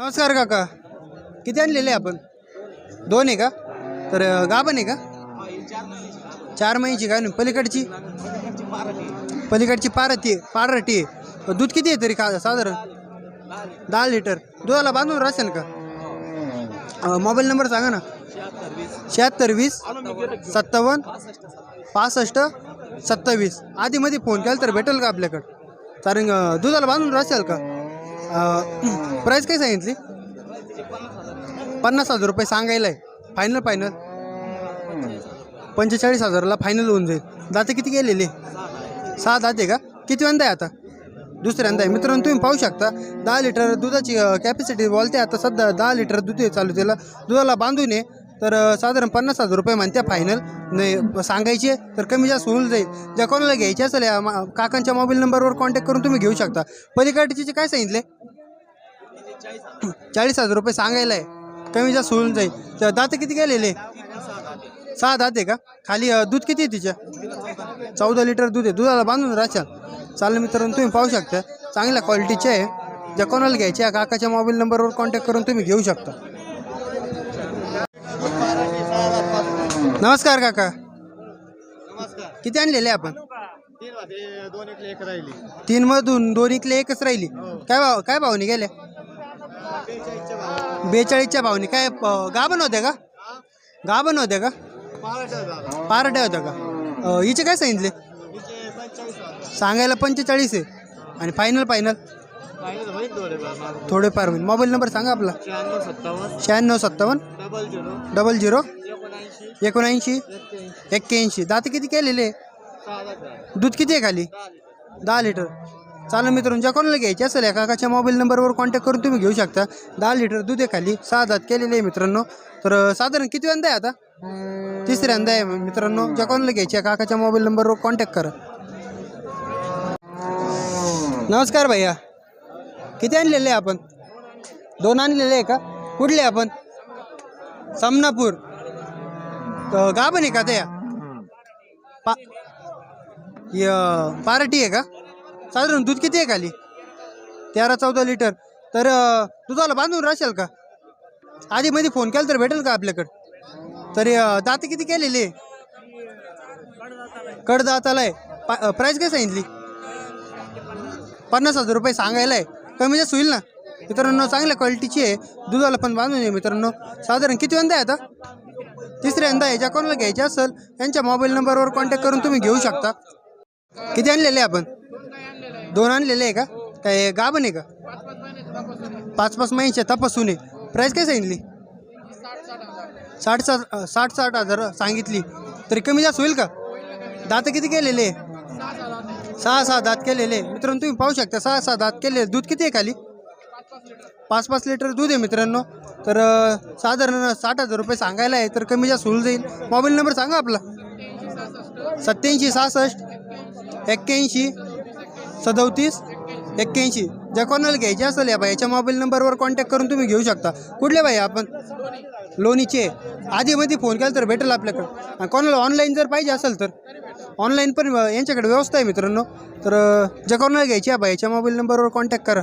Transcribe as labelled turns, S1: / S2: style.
S1: नमस्कार काका. किती आणलेले आपण? दोन आहे का? तर गाभण आहे का? चार महिन्याची काय नाही पलीकडची? पलीकडची पारती पारटी आहे. दूध किती आहे तरी का साधारण? दहा लिटर. दुधाला बांधून राहशाल का? मोबाईल नंबर सांगा ना. शहात्तर वीस सत्तावन्न पासष्ट सत्तावीस. आधीमध्ये फोन केला तर भेटेल का आपल्याकडं? कारण दुधाला बांधून राहशाल का? प्राईस काय सांगितली? पन्नास हजार रुपये सांगायला आहे. फायनल फायनल पंचेचाळीस हजाराला फायनल होऊन जाईल. दाते किती गेलेले? सहा दाते का? किती वंदा आहे आता? दुसऱ्यांदा आहे. मित्रांनो तुम्ही पाहू शकता दहा लिटर दुधाची कॅपॅसिटी बोलते आता सध्या दहा लिटर दूध आहे चालू त्याला. दुधाला बांधून आहे. तर साधारण पन्नास हजार रुपये म्हणते फायनल नाही सांगायचे तर कमी जास्त होऊन जाईल. ज्या कोणाला घ्यायचे असेल या मा- काकांच्या मोबाईल नंबरवर कॉन्टॅक्ट करून तुम्ही घेऊ शकता. पलीकडचे काय सांगितले? चाळीस हजार रुपये सांगायला आहे. कमी जास्त होऊन जाईल. तर दाते किती गेलेले? सहा दात आहे का? खाली दूध किती आहे तिच्या चौदा लिटर दूध आहे. दुधाला बांधून राहशाल. चालेल मित्रांनो तुम्ही पाहू शकता. चांगल्या क्वालिटीचे आहे. ज्या कोणाला घ्यायचे काकाच्या मोबाईल नंबरवर कॉन्टॅक्ट करून तुम्ही घेऊ शकता. नमस्कार काका. किती आणलेले आपण?
S2: दोन एक राहिली.
S1: तीन मधून दोन इकले एकच राहिली. काय भाव काय भावनी गेल्या बेचाळीसच्या भावनी काय प- गाभण होत्या का? गाभण होत्या का? पारड्या होत्या का? अं, हिचे काय सांगितले? सांगायला पंचेचाळीस आहे. आणि फायनल फायनल थोडेफार होईल. मोबाईल नंबर सांगा आपला.
S2: शहाण्णव सत्तावन्न.
S1: शहाण्णव सत्तावन्न.
S2: Double zero.
S1: Double zero.
S2: एकोणऐंशी.
S1: एकोणऐंशी. एक्क्याऐंशी. दात किती केलेले? दूध किती आहे खाली? दहा लिटर. चालेल मित्रांनो ज्या कोणाला घ्यायचे असेल या काकाच्या मोबाईल नंबरवर कॉन्टॅक्ट करून तुम्ही घेऊ शकता. दहा लिटर दूध आहे खाली. सहा दात केलेले आहे मित्रांनो. तर साधारण किती वंदा आहे आता? तिसऱ्यांदा आहे मित्रांनो. ज्या कोणाला घ्यायचे आहे काकाच्या मोबाईल नंबरवर कॉन्टॅक्ट करा. नमस्कार भैया. किती आणलेले आपण? दोन आणलेले आहे का? कुठले आपण? समनापूर. तर गाभण आहे का त्या पा य पार्टी आहे का? साधारण दूध किती आहे खाली? तेरा चौदा लिटर. तर दुधाला बांधून राहशाल का? आधी मध्ये फोन केला तर भेटेल का आपल्याकडं? तर दात किती केलेले? कडदाताला आहे. पा प्राईस काय सांगितली? पन्नास हजार रुपये सांगायला आहे. कमी जास्त होईल ना? मित्रांनो चांगल्या क्वालिटीची आहे. दुधाला पण बांधून आहे मित्रांनो. साधारण किती वंदा आहे आता? तिसऱ्यांदा आहे. ज्या कोणाला घ्यायचे असेल त्यांच्या मोबाईल नंबरवर कॉन्टॅक्ट करून तुम्ही घेऊ शकता. किती आणलेले आहे आपण? दोन आणलेले आहे का? काय गाभण आहे का? पाच पाच महिन्याच्या तपासून आहे. प्राईस काय सांगितली? साठ साठ साठ साठ हजार सांगितली. तरी कमी जास्त होईल का? दात किती केलेले आहे? सहा सहा दात केलेले. मित्रांनो तुम्ही पाहू शकता सहा सहा दात केले दूध किती आहे खाली? पाच पाच लिटर दूध आहे मित्रांनो. तर साधारण साठ हजार रुपये सांगायला आहे तर कमी जास्त होऊन जाईल. मोबाईल नंबर सांगा आपला. सत्याऐंशी सहासष्ट एक्क्याऐंशी सदोतीस एक्क्याऐंशी. ज्या कोणाला घ्यायचे असेल या बाईच्या मोबाईल नंबरवर कॉन्टॅक्ट करून तुम्ही घेऊ शकता. कुठले बाई आपण? लोणीचे. आधीमध्ये फोन केला तर भेटेल आपल्याकडं. कोणाला ऑनलाईन जर पाहिजे असेल तर. ऑनलाईन पण यांच्याकडे व्यवस्था आहे मित्रांनो. तर ज्या कोणाला घ्यायची आहे याच्या मोबाईल नंबरवर कॉन्टॅक्ट करा.